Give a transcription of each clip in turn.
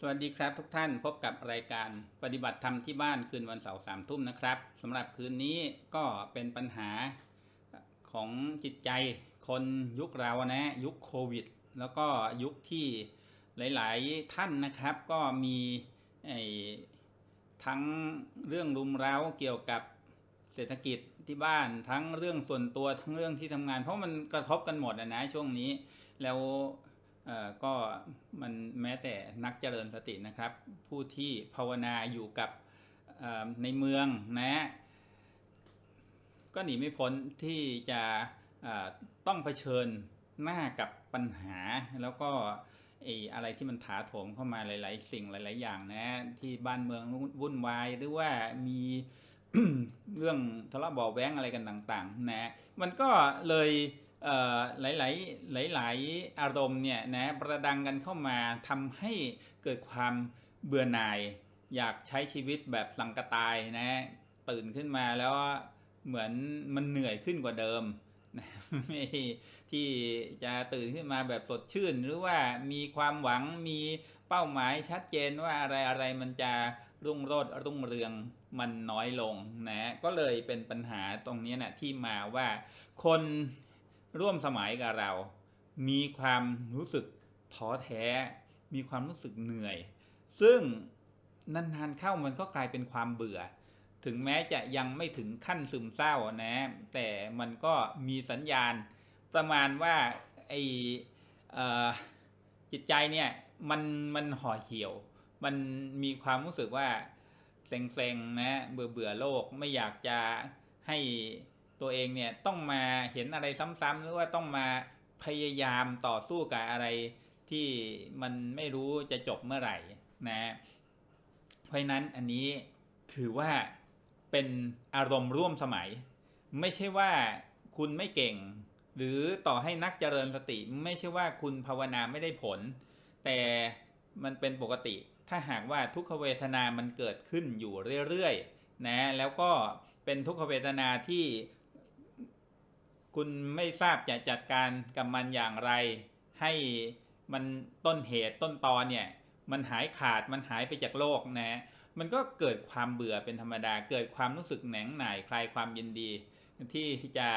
สวัสดีครับทุกท่านพบกับรายการปฏิบัติธรรมที่บ้านคืนวันเสาร์สามทุ่มนะครับสำหรับคืนนี้ก็เป็นปัญหาของจิตใจคนยุคเรานะยุคโควิด แล้วก็ยุคที่หลาย ๆ ท่านนะครับ ก็มีทั้งเรื่องรุมเร้าเกี่ยวกับเศรษฐกิจที่บ้านทั้งเรื่องส่วนตัวทั้งเรื่องที่ทำงาน เพราะมันกระทบกันหมดนะนะช่วงนี้ แล้ว ก็มันแม้แต่นักเจริญสตินะครับ ผู้ที่ภาวนาอยู่กับในเมืองนะ ก็หนีไม่พ้นที่จะต้องเผชิญหน้ากับปัญหาแล้วก็ไอ้อะไรที่มันถาโถมเข้ามาหลาย ๆ สิ่งหลาย ๆ อย่างนะที่บ้านเมืองวุ่นวายหรือว่ามีเรื่องทะเลาะเบาะแว้งอะไรกันต่าง ๆ นะ มันก็เลย หลายๆหลายๆอารมณ์เนี่ยนะประดังกันเข้ามาทำให้เกิดความเบื่อหน่าย อยากใช้ชีวิตแบบสังกตายนะตื่นขึ้นมาแล้วเหมือนมันเหนื่อยขึ้นกว่าเดิมนะไม่ที่จะตื่นขึ้นมาแบบสดชื่น หรือว่ามีความหวังมีเป้าหมายชัดเจนว่าอะไรอะไรมันจะรุ่งโรจน์รุ่งเรืองมันน้อยลงนะก็เลยเป็นปัญหาตรงนี้นะที่มาว่าคน ร่วมสมัยกับเรา มีความรู้สึกท้อแท้ มีความรู้สึกเหนื่อย ซึ่งนานๆเข้ามันก็กลายเป็นความเบื่อ ถึงแม้จะยังไม่ถึงขั้นซึมเศร้านะ แต่มันก็มีสัญญาณประมาณว่าไอจิตใจเนี่ยมันมันห่อเหี่ยว มันมีความรู้สึกว่าเซ็งๆนะเบื่อเบื่อโลกไม่อยากจะให้ ตัวเองเนี่ยต้องมาเห็นอะไรซ้ำๆหรือว่าต้องมาพยายามต่อสู้กับอะไรที่มันไม่รู้จะจบเมื่อไหร่นะเพราะฉะนั้นอันนี้ถือว่าเป็นอารมณ์ร่วมสมัย ไม่ใช่ว่าคุณไม่เก่ง หรือต่อให้นักเจริญสติ ไม่ใช่ว่าคุณภาวนาไม่ได้ผล แต่มันเป็นปกติ ถ้าหากว่าทุกขเวทนามันเกิดขึ้นอยู่เรื่อยๆนะแล้วก็เป็นทุกขเวทนาที่ คุณไม่ทราบจะจัดการกับมันอย่างไร ให้มันต้นเหตุต้นตอเนี่ยมันหายขาดมันหายไปจากโลกนะ มันก็เกิดความเบื่อเป็นธรรมดา เกิดความรู้สึกแหนงหน่ายคลายความยินดี ที่จะ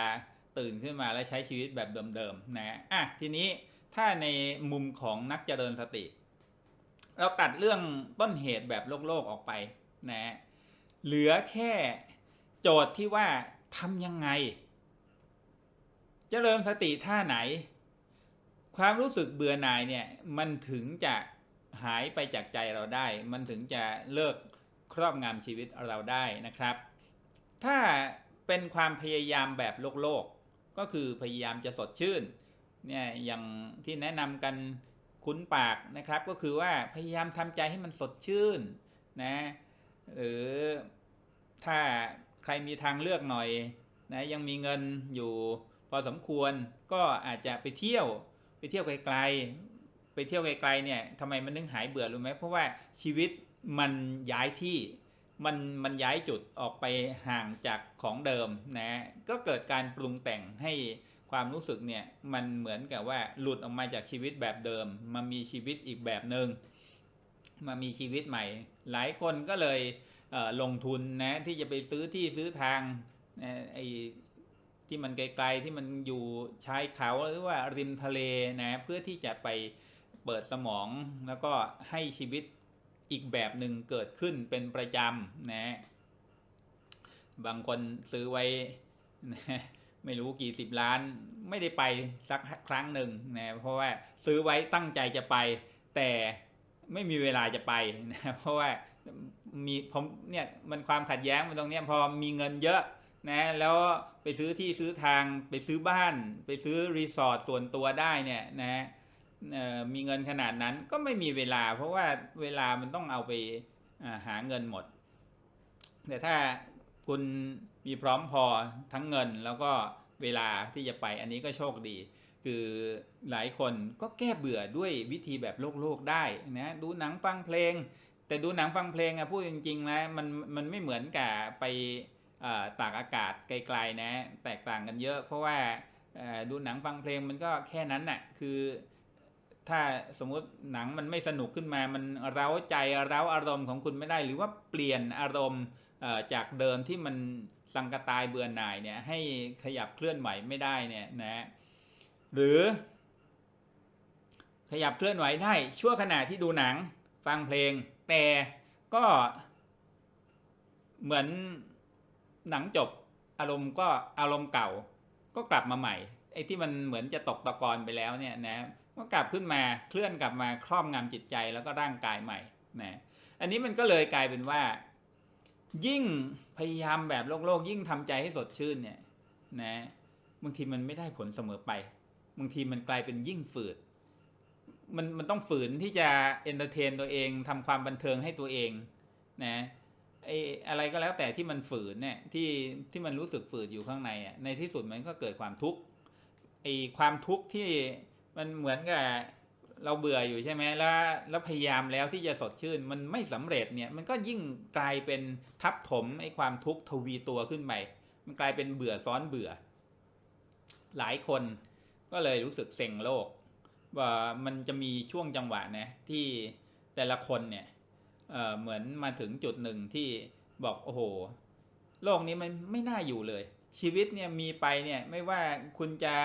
ตื่นขึ้นมาและใช้ชีวิตแบบเดิมๆนะอะทีนี้ถ้าในมุมของนักเจริญสติ เราตัดเรื่องต้นเหตุแบบโลกโลกๆออกไปนะเหลือแค่โจทย์ที่ว่าทำยังไง เจริญสติท่าไหน ความรู้สึกเบื่อหน่ายเนี่ยมันถึงจะหายไปจากใจเราได้ มันถึงจะเลิกครอบงำชีวิตเราได้นะครับ ถ้าเป็นความพยายามแบบโลกโลกก็คือพยายามจะสดชื่นเนี่ยอย่างที่แนะนำกันคุ้นปากนะครับ ก็คือว่าพยายามทำใจให้มันสดชื่นนะหรือถ้าใครมีทางเลือกหน่อยนะยังมีเงินอยู่ พอสมควรก็อาจจะไปเที่ยวไปเที่ยวไกลๆ ไปเที่ยวไกลๆเนี่ยทำไมมันถึงหายเบื่อรู้ไหมเพราะว่าชีวิตมันย้ายที่มันมันย้ายจุดออกไปห่างจากของเดิมนะก็เกิดการปรุงแต่งให้ความรู้สึกเนี่ยมันเหมือนกับว่าหลุดออกมาจากชีวิตแบบเดิมมามีชีวิตอีกแบบหนึง่งมามีชีวิตใหม่ หลายคนก็เลยเลงทุนนะที่จะไปซื้อที่ซื้อทางนะไอ ที่มันไกลๆที่มันอยู่ชายเขาหรือว่าริมทะเลนะเพื่อที่จะไปเปิดสมองแล้วก็ให้ชีวิตอีกแบบหนึ่งเกิดขึ้นเป็นประจำนะบางคนซื้อไว้นะไม่รู้กี่สิบล้านไม่ได้ไปสักครั้งหนึ่งนะเพราะว่าซื้อไว้ตั้งใจจะไป แต่ไม่มีเวลาจะไปนะเพราะว่ามีผมเนี่ยมันความขัดแย้งมันตรงเนี้ยพอมีเงินเยอะ นะแล้วไปซื้อที่ซื้อทางไปซื้อบ้าน ไปซื้อรีสอร์ทส่วนตัวได้เนี่ยนะเอ่อมีเงินขนาดนั้นก็ไม่มีเวลา เพราะว่าเวลามันต้องเอาไปหาเงินหมด แต่ถ้าคุณมีพร้อมพอทั้งเงินแล้วก็เวลาที่จะไปอันนี้ก็โชคดี คือหลายคนก็แก้เบื่อด้วยวิธีแบบโลกโลกได้นะดูหนังฟังเพลง แต่ดูหนังฟังเพลงอะพูดจริงๆนะมันมันไม่เหมือนกับไป ตากอากาศไกลๆนะ แตกต่างกันเยอะ เพราะว่าดูหนังฟังเพลงมันก็แค่นั้นน่ะคือถ้าสมมุติหนังมันไม่สนุกขึ้นมามันเร้าใจเร้าอารมณ์ของคุณไม่ได้ หรือว่าเปลี่ยนอารมณ์จากเดิมที่มันสังกตายเบื่อหน่ายเนี่ยให้ขยับเคลื่อนไหวไม่ได้เนี่ยนะหรือ ขยับเคลื่อนไหวได้ชั่วขณะที่ดูหนังฟังเพลง แต่ก็เหมือน หนังจบอารมณ์ก็อารมณ์เก่า ก็กลับมาใหม่ ไอ้ที่มันเหมือนจะตกตะกอนไปแล้วเนี่ยนะก็กลับขึ้นมาเคลื่อนกลับมาครอบงำจิตใจแล้วก็ร่างกายใหม่นะอันนี้มันก็เลยกลายเป็นว่า ยิ่งพยายามแบบโลกโลกยิ่งทำใจให้สดชื่นเนี่ยนะบางทีมันไม่ได้ผลเสมอไปบางทีมันกลายเป็นยิ่งฝืดมันมันต้องฝืนที่จะเอนเตอร์เทนตัวเองทำความบันเทิงให้ตัวเองนะ ไออะไรก็แล้วแต่ที่มันฝืนเนี่ยที่ที่มันรู้สึกฝืดอยู่ข้างในอะในที่สุดมันก็เกิดความทุกข์ไอความทุกข์ที่มันเหมือนกับเราเบื่ออยู่ใช่ไหมแล้วแล้วพยายามแล้วที่จะสดชื่นมันไม่สำเร็จเนี่ยมันก็ยิ่งกลายเป็นทับถมไอความทุกข์ทวีตัวขึ้นไปมันกลายเป็นเบื่อซ้อนเบื่อ หลายคนก็เลยรู้สึกเซ็งโลก ว่ามันจะมีช่วงจังหวะนะที่แต่ละคนเนี่ย เหมือนมาถึงจุดหนึ่งที่บอกโอ้โห โลกนี้มันไม่น่าอยู่เลย ชีวิตเนี่ยมีไปเนี่ยไม่ว่าคุณจะ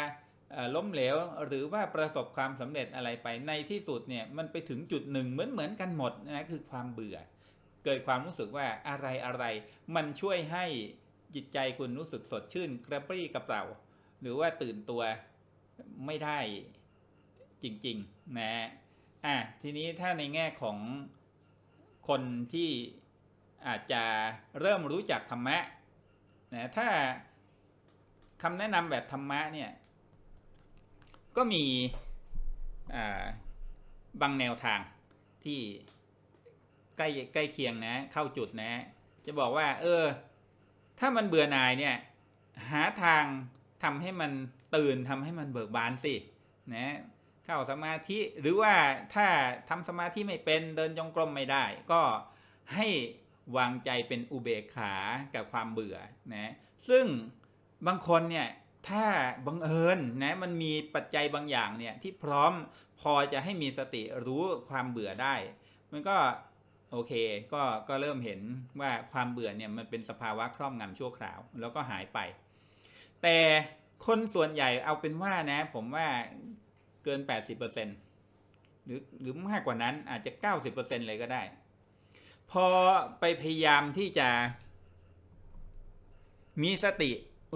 ล้มเหลวหรือว่าประสบความสำเร็จอะไรไปในที่สุดเนี่ยมันไปถึงจุดหนึ่งเหมือนเหมือนกันหมดนะคือความเบื่อ เกิดความรู้สึกว่าอะไรอะไรมันช่วยให้จิตใจคุณรู้สึกสดชื่นกระปรี้กระเปร่าหรือว่าตื่นตัวไม่ได้จริงๆนะอะทีนี้ถ้าในแง่ของ คนที่อาจจะเริ่มรู้จักธรรมะนะถ้าคำแนะนำแบบธรรมะเนี่ยก็มีบางแนวทางที่ใกล้ใกล้เคียงนะ เข้าจุดนะ จะบอกว่า เออ ถ้ามันเบื่อหน่ายเนี่ย หาทางทำให้มันตื่นทำให้มันเบิกบานสินะ เข้าสมาธิหรือว่าถ้าทำสมาธิไม่เป็นเดินจงกรมไม่ได้ ก็ให้วางใจเป็นอุเบกขากับความเบื่อนะซึ่งบางคนเนี่ยถ้าบังเอิญนะมันมีปัจจัยบางอย่างเนี่ยที่พร้อมพอจะให้มีสติรู้ความเบื่อได้ มันก็โอเคก็ก็เริ่มเห็นว่าความเบื่อเนี่ยมันเป็นสภาวะครอบงำชั่วคราว แล้วก็หายไป แต่คนส่วนใหญ่เอาเป็นว่านะ ผมว่า เกิน 80%หรือหรือมากกว่านั้นอาจจะ 90%เลยก็ได้ พอไปพยายามที่จะ มีสติ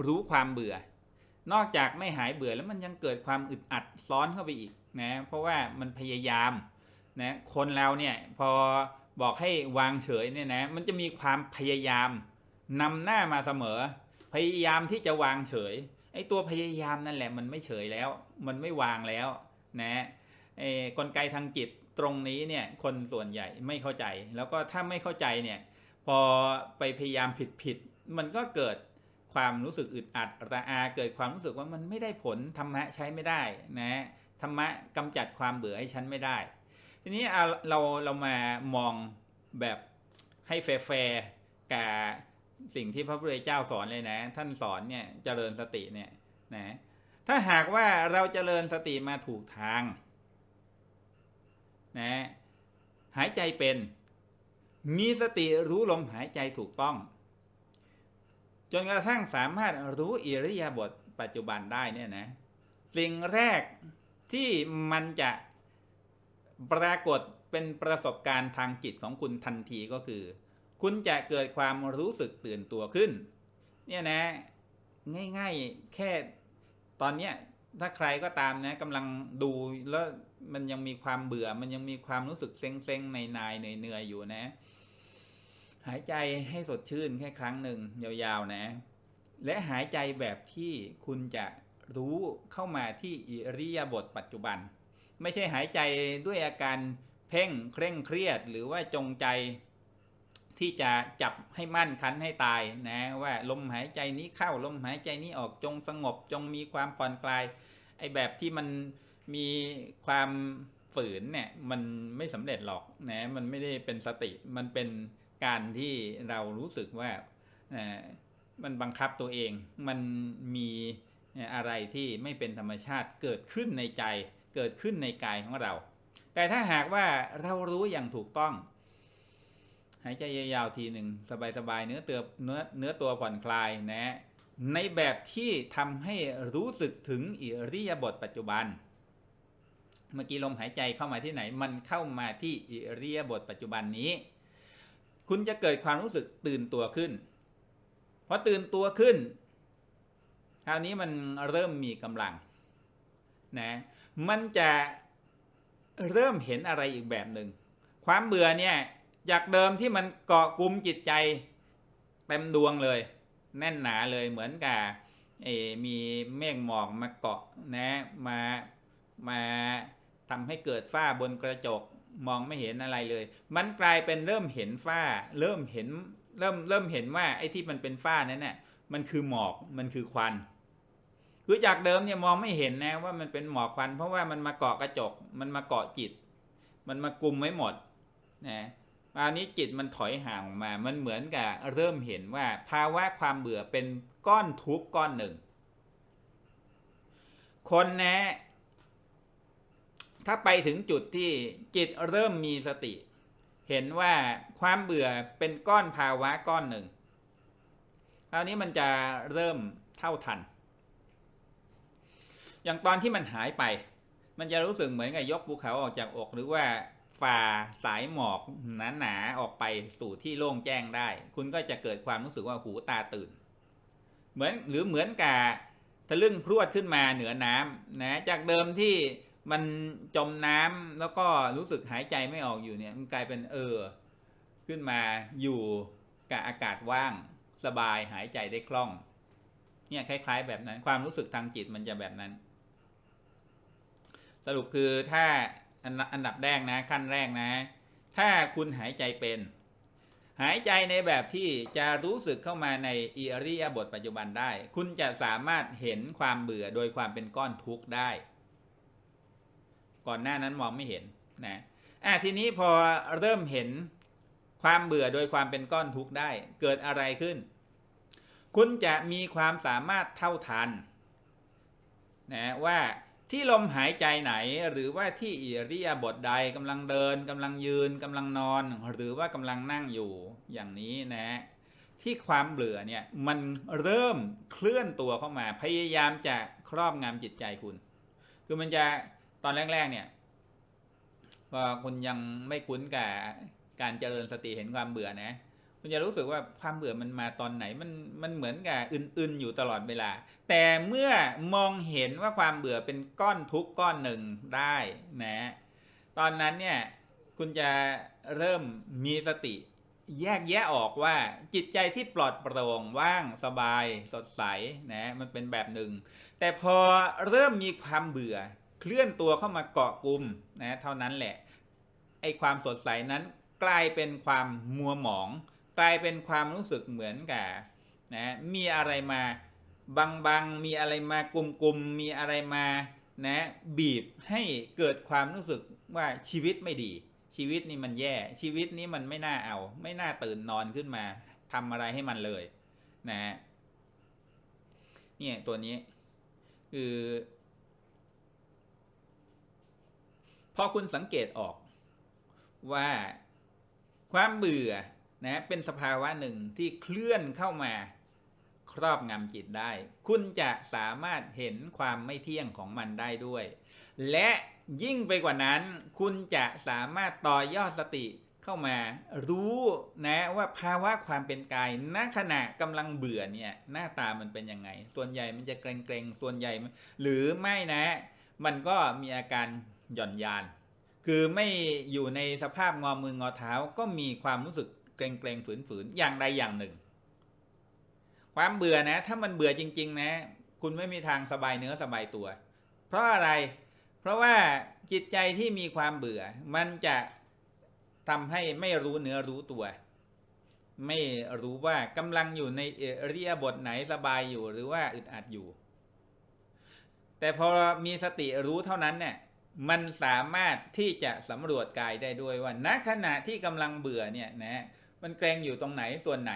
รู้ความเบื่อ นอกจากไม่หายเบื่อแล้วมันยังเกิดความอึดอัดซ้อนเข้าไปอีกนะเพราะว่ามันพยายามนะคนเราเนี่ยพอบอกให้วางเฉยเนี่ยนะมันจะมีความพยายามนำหน้ามาเสมอ พยายามที่จะวางเฉย ไอ้ตัวพยายามนั่นแหละมันไม่เฉยแล้ว มันไม่วางแล้วนะไอ้กลไกทางจิตตรงนี้เนี่ยคนส่วนใหญ่ไม่เข้าใจ แล้วก็ถ้าไม่เข้าใจเนี่ยพอไปพยายามผิดผิดๆมันก็เกิดความรู้สึกอึดอัดระอาเกิดความรู้สึกว่ามันไม่ได้ผลธรรมะใช้ไม่ได้นะธรรมะกำจัดความเบื่อให้ฉันไม่ได้ ทีนี้เราเรามามองแบบให้แฟร์กับ สิ่งที่พระพุทธเจ้าสอนเลยนะ ท่านสอนเนี่ยเจริญสติเนี่ยนะถ้าหากว่าเราเจริญสติมาถูกทางนะหายใจเป็น มีสติรู้ลมหายใจถูกต้อง จนกระทั่งสามารถรู้อิริยาบถปัจจุบันได้เนี่ยนะสิ่งแรกที่มันจะปรากฏเป็นประสบการณ์ทางจิตของคุณทันทีก็คือ คุณจะเกิดความรู้สึกตื่นตัวขึ้น เนี่ยนะ ง่ายๆ แค่ตอนเนี้ยถ้าใครก็ตามนะกำลังดูแล้วมันยังมีความเบื่อ มันยังมีความรู้สึกเซ็งๆในนายเหนื่อยๆอยู่นะ หายใจให้สดชื่นแค่ครั้งหนึ่งยาวๆนะ และหายใจแบบที่คุณจะรู้เข้ามาที่อิริยาบถปัจจุบัน ไม่ใช่หายใจด้วยอาการเพ่งเคร่งเครียดหรือว่าจงใจ ที่จะจับให้มั่นคันให้ตายนะว่าลมหายใจนี้เข้าลมหายใจนี้ออกจงสงบจงมีความผ่อนคลายไอ้แบบที่มันมีความฝืนเนี่ยมันไม่สำเร็จหรอกนะมันไม่ได้เป็นสติมันเป็นการที่เรารู้สึกว่ามันบังคับตัวเอง มันมีอะไรที่ไม่เป็นธรรมชาติเกิดขึ้นในใจ เกิดขึ้นในกายของเรา แต่ถ้าหากว่าเรารู้อย่างถูกต้องายใจยาวๆทีหนึ่งสบายๆเนื้อเตือเนื้อเนื้อตัวผ่อนคลายนะในแบบที่ทำให้รู้สึกถึงอิริยาบถปัจจุบัน เมื่อกี้ลมหายใจเข้ามาที่ไหน มันเข้ามาที่อิริยาบถปัจจุบันนี้ คุณจะเกิดความรู้สึกตื่นตัวขึ้นพอตื่นตัวขึ้นคราวนี้มันเริ่มมีกำลังนะมันจะเริ่มเห็นอะไรอีกแบบหนึ่งความเบื่อเนี่ย จากเดิมที่มันเกาะกลุ่มจิตใจเต็มดวงเลย แน่นหนาเลยเหมือนกับมีเมฆหมอกมาเกาะนะมามาทำให้เกิดฝ้าบนกระจกมองไม่เห็นอะไรเลย มันกลายเป็นเริ่มเห็นฝ้า เริ่มเห็นเริ่มเริ่มเห็นว่าไอ้ที่มันเป็นฝ้านั้นเนี่ยมันคือหมอกมันคือควันคือจากเดิมเนี่ยมองไม่เห็นนะว่ามันเป็นหมอกควัน เพราะว่ามันมาเกาะกระจก มันมาเกาะจิต มันมากลุมไว้หมดนะ คราวนี้จิตมันถอยห่างออกมา มันเหมือนกับเริ่มเห็นว่า ภาวะความเบื่อเป็นก้อนทุกข์ก้อนหนึ่ง คนนะ ถ้าไปถึงจุดที่จิตเริ่มมีสติ เห็นว่าความเบื่อเป็นก้อนภาวะก้อนหนึ่งคราวนี้มันจะเริ่มเท่าทัน อย่างตอนที่มันหายไป มันจะรู้สึกเหมือนกับยกภูเขาออกจากอกหรือว่า ฝ่าสายหมอกหนาๆออกไปสู่ที่โล่งแจ้งได้ คุณก็จะเกิดความรู้สึกว่าหูตาตื่น เหมือนหรือเหมือนกับทะลึ่งพรวดขึ้นมาเหนือน้ำนะจากเดิมที่มันจมน้ำแล้วก็รู้สึกหายใจไม่ออกอยู่เนี่ยมันกลายเป็นเออ ขึ้นมาอยู่กับอากาศว่างสบายหายใจได้คล่อง เนี่ยคล้าย ๆ แบบนั้นความรู้สึกทางจิตมันจะแบบนั้น สรุปคือถ้า อันอันดับแรกนะขั้นแรกนะ ถ้าคุณหายใจเป็น หายใจในแบบที่จะรู้สึกเข้ามาในอิริยาบถปัจจุบันได้ คุณจะสามารถเห็นความเบื่อโดยความเป็นก้อนทุกข์ได้ ก่อนหน้านั้นมองไม่เห็นนะอะทีนี้พอเริ่มเห็นความเบื่อโดยความเป็นก้อนทุกข์ได้ เกิดอะไรขึ้น คุณจะมีความสามารถเท่าทันนะว่า ที่ลมหายใจไหนหรือว่าที่อิริยาบถใดกำลังเดินกำลังยืนกำลังนอน หรือว่ากำลังนั่งอยู่อย่างนี้นะที่ความเบื่อเนี่ยมันเริ่มเคลื่อนตัวเข้ามา พยายามจะครอบงำจิตใจคุณ คือมันจะตอนแรกๆเนี่ยพอคุณยังไม่คุ้นกับการเจริญสติเห็นความเบื่อนะ คุณจะรู้สึกว่าความเบื่อมันมาตอนไหนมันมันเหมือนกับอื่นๆอยู่ตลอดเวลา แต่เมื่อมองเห็นว่าความเบื่อเป็นก้อนทุกข์ก้อนหนึ่งได้นะตอนนั้นเนี่ยคุณจะเริ่มมีสติ แยกแยะออกว่าจิตใจที่ปลอดโปร่งว่างสบายสดใสนะมันเป็นแบบหนึ่ง แต่พอเริ่มมีความเบื่อเคลื่อนตัวเข้ามาเกาะกลุ่มนะเท่านั้นแหละไอความสดใสนั้นกลายเป็นความมัวหมอง กลายเป็นความรู้สึกเหมือนกับนะมีอะไรมาบังบังมีอะไรมากลุ่มกลุ่มมีอะไรมานะบีบให้เกิดความรู้สึกว่าชีวิตไม่ดี ชีวิตนี่มันแย่ชีวิตนี้มันไม่น่าเอา ไม่น่าตื่นนอนขึ้นมาทำอะไรให้มันเลยนะเนี่ยตัวนี้คือพอคุณสังเกตออกว่าความเบื่อ นะเป็นสภาวะหนึ่งที่เคลื่อนเข้ามาครอบงำจิตได้ คุณจะสามารถเห็นความไม่เที่ยงของมันได้ด้วย และยิ่งไปกว่านั้น คุณจะสามารถต่อยอดสติเข้ามา รู้นะว่าภาวะความเป็นกายณขณะกำลังเบื่อเนี่ยหน้าตามันเป็นยังไง ส่วนใหญ่มันจะเกรงๆ ส่วนใหญ่ หรือไม่นะ มันก็มีอาการหย่อนยาน คือไม่อยู่ในสภาพงอมืองอเท้าก็มีความรู้สึก เกรงเกรงฝืนฝืนอย่างใดอย่างหนึ่ง ความเบื่อนะ ถ้ามันเบื่อจริง ๆ นะ คุณไม่มีทางสบายเนื้อสบายตัว เพราะอะไร เพราะว่าจิตใจที่มีความเบื่อ มันจะทำให้ไม่รู้เนื้อรู้ตัว ไม่รู้ว่ากำลังอยู่ในเรียบทไหนสบายอยู่หรือว่าอึดอัดอยู่ แต่พอมีสติรู้เท่านั้นเนี่ยมันสามารถที่จะสำรวจกายได้ด้วยว่าณขณะที่กำลังเบื่อเนี่ยนะ มันเกรงอยู่ตรงไหนส่วนไหน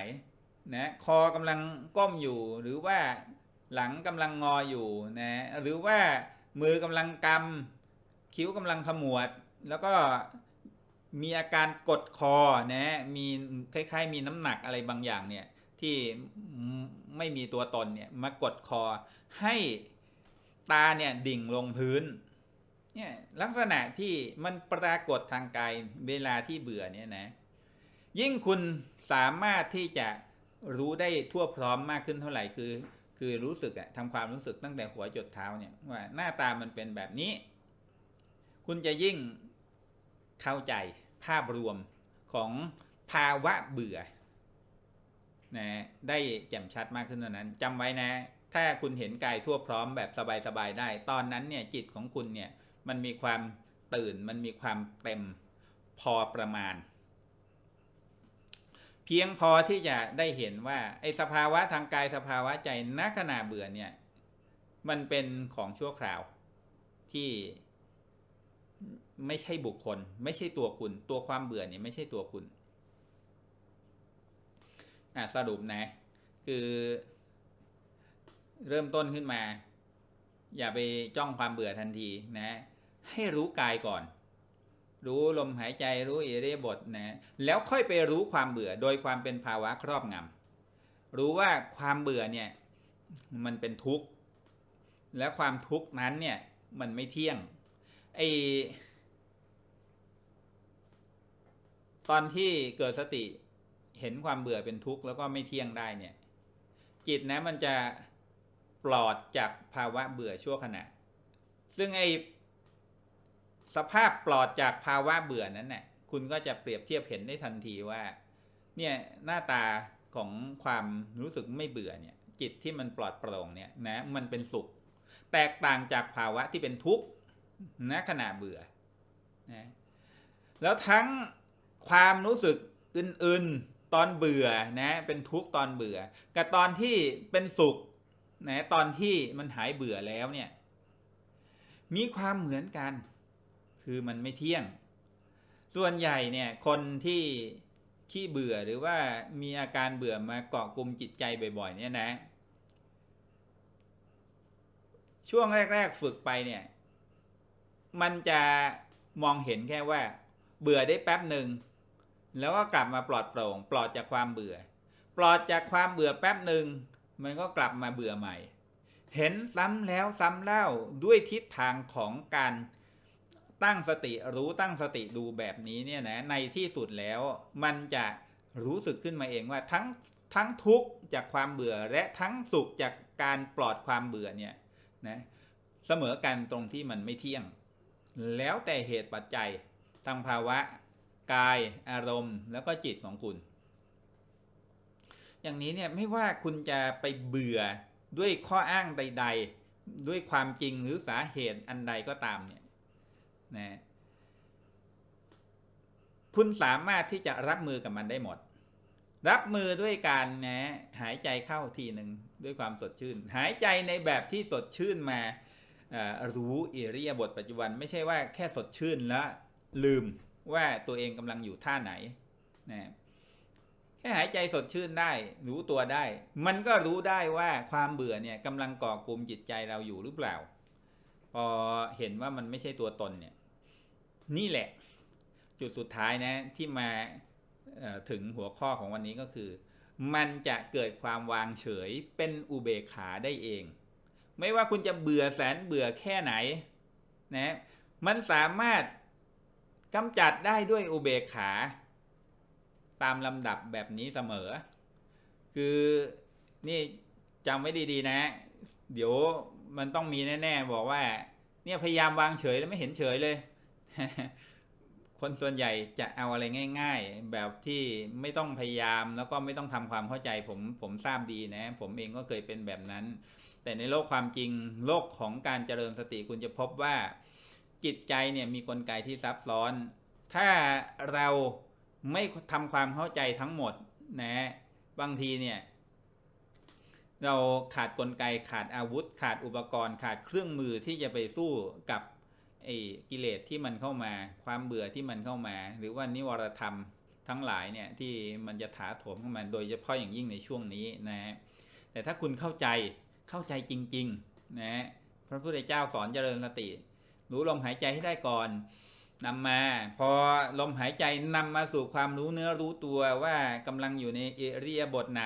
นะคอกำลังก้มอยู่หรือว่าหลังกำลังงออยู่นะหรือว่ามือกำลังกำคิ้วกำลังขมวด แล้วก็มีอาการกดคอนะมีคล้ายๆ มีน้ำหนักอะไรบางอย่างเนี่ยที่ไม่มีตัวตนเนี่ยมากดคอให้ตาเนี่ยดิ่งลงพื้นเนี่ยลักษณะที่มันปรากฏทางกายเวลาที่เบื่อเนี่ยนะ ยิ่งคุณสามารถที่จะรู้ได้ทั่วพร้อมมากขึ้นเท่าไหร่คือ คือรู้สึกอะทำความรู้สึกตั้งแต่หัวจดเท้าเนี่ยว่าหน้าตามันเป็นแบบนี้ คุณจะยิ่งเข้าใจภาพรวมของภาวะเบื่อนะได้แจ่มชัดมากขึ้นเท่านั้นจำไว้นะ ถ้าคุณเห็นกายทั่วพร้อมแบบสบายๆได้ ตอนนั้นเนี่ยจิตของคุณเนี่ยมันมีความตื่นมันมีความเต็มพอประมาณ เพียงพอที่จะได้เห็นว่าไอ้สภาวะทางกายสภาวะใจณขณะเบื่อเนี่ย มันเป็นของชั่วคราวที่ไม่ใช่บุคคล ไม่ใช่ตัวคุณ ตัวความเบื่อเนี่ยไม่ใช่ตัวคุณอะสรุปนะ คือเริ่มต้นขึ้นมา อย่าไปจ้องความเบื่อทันทีนะ ให้รู้กายก่อน รู้ลมหายใจรู้อิริยาบถนะแล้วค่อยไปรู้ความเบื่อโดยความเป็นภาวะครอบงำรู้ว่าความเบื่อเนี่ยมันเป็นทุกข์ และความทุกข์นั้นเนี่ยมันไม่เที่ยงไอตอนที่เกิดสติเห็นความเบื่อเป็นทุกข์แล้วก็ไม่เที่ยงได้เนี่ยจิตนะมันจะปลอดจากภาวะเบื่อชั่วขณะ ซึ่งไอ สภาพปลอดจากภาวะเบื่อนั้นเนี่ยคุณก็จะเปรียบเทียบเห็นได้ทันทีว่า เนี่ยหน้าตาของความรู้สึกไม่เบื่อเนี่ย จิตที่มันปลอดโปร่งเนี่ยนะมันเป็นสุข แตกต่างจากภาวะที่เป็นทุกข์ณขณะเบื่อนะแล้วทั้งความรู้สึกอื่นๆตอนเบื่อนะ เป็นทุกข์ตอนเบื่อ กับตอนที่เป็นสุขนะตอนที่มันหายเบื่อแล้วเนี่ย มีความเหมือนกัน คือมันไม่เที่ยง ส่วนใหญ่เนี่ยคนที่ขี้เบื่อหรือว่ามีอาการเบื่อมาเกาะกลุ่มจิตใจบ่อยๆ เนี่ยนะ ช่วงแรก ๆ ฝึกไปเนี่ย มันจะมองเห็นแค่ว่า เบื่อได้แป๊บหนึ่งแล้วก็กลับมาปลอดโปร่ง ปลอดจากความเบื่อ ปลอดจากความเบื่อแป๊บหนึ่งมันก็กลับมาเบื่อใหม่ เห็นซ้ำแล้วซ้ำเล่าด้วยทิศทางของการ ตั้งสติรู้ตั้งสติดูแบบนี้เนี่ยนะในที่สุดแล้ว มันจะรู้สึกขึ้นมาเองว่าทั้งทั้งทุกข์จากความเบื่อและทั้งสุขจากการปลอดความเบื่อเนี่ยนะเสมอกันตรงที่มันไม่เที่ยง แล้วแต่เหตุปัจจัยทางภาวะ กายอารมณ์ แล้วก็จิตของคุณ อย่างนี้เนี่ยไม่ว่าคุณจะไปเบื่อด้วยข้ออ้างใด ๆ ด้วยความจริงหรือสาเหตุอันใดก็ตามเนี่ย นะคุณสามารถที่จะรับมือกับมันได้หมด รับมือด้วยการนะหายใจเข้าทีหนึ่งด้วยความสดชื่น หายใจในแบบที่สดชื่นมารู้อิริยาบถปัจจุบันไม่ใช่ว่าแค่สดชื่นแล้วลืมว่าตัวเองกำลังอยู่ท่าไหนนะแค่หายใจสดชื่นได้ รู้ตัวได้ มันก็รู้ได้ว่าความเบื่อเนี่ยกำลังก่อกลุ่มจิตใจเราอยู่หรือเปล่า พอเห็นว่ามันไม่ใช่ตัวตนเนี่ย นี่แหละ จุดสุดท้ายนะที่มาถึงหัวข้อของวันนี้ก็คือ มันจะเกิดความวางเฉยเป็นอุเบกขาได้เอง ไม่ว่าคุณจะเบื่อแสนเบื่อแค่ไหนนะมันสามารถกำจัดได้ด้วยอุเบกขา ตามลำดับแบบนี้เสมอ คือนี่จำไว้ดีๆนะ เดี๋ยวมันต้องมีแน่ๆบอกว่า เนี่ยพยายามวางเฉยแล้วไม่เห็นเฉยเลย คนส่วนใหญ่จะเอาอะไรง่าย ๆ แบบที่ไม่ต้องพยายามแล้วก็ไม่ต้องทำความเข้าใจผมผมทราบดีนะ ผมเองก็เคยเป็นแบบนั้น แต่ในโลกความจริงโลกของการเจริญสติคุณจะพบว่า จิตใจเนี่ยมีกลไกที่ซับซ้อน ถ้าเราไม่ทำความเข้าใจทั้งหมดนะบางทีเนี่ยเราขาดกลไกขาดอาวุธ ขาดอุปกรณ์ ขาดเครื่องมือที่จะไปสู้กับ ไอ้กิเลสที่มันเข้ามา ความเบื่อที่มันเข้ามา หรือว่านิวรธรรมทั้งหลายเนี่ยที่มันจะถาโถมเข้ามาโดยเฉพาะอย่างยิ่งในช่วงนี้นะฮะแต่ถ้าคุณเข้าใจเข้าใจจริงๆนะฮะพระพุทธเจ้าสอนเจริญสติ รู้ลมหายใจให้ได้ก่อน นำมา พอลมหายใจนำมาสู่ความรู้เนื้อรู้ตัวว่ากำลังอยู่ในเอเรียบทไหน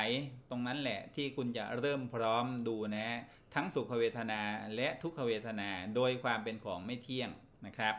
ตรงนั้นแหละที่คุณจะเริ่มพร้อมดูนะ ทั้งสุขเวทนาและทุกขเวทนาโดยความเป็นของไม่เที่ยงนะครับ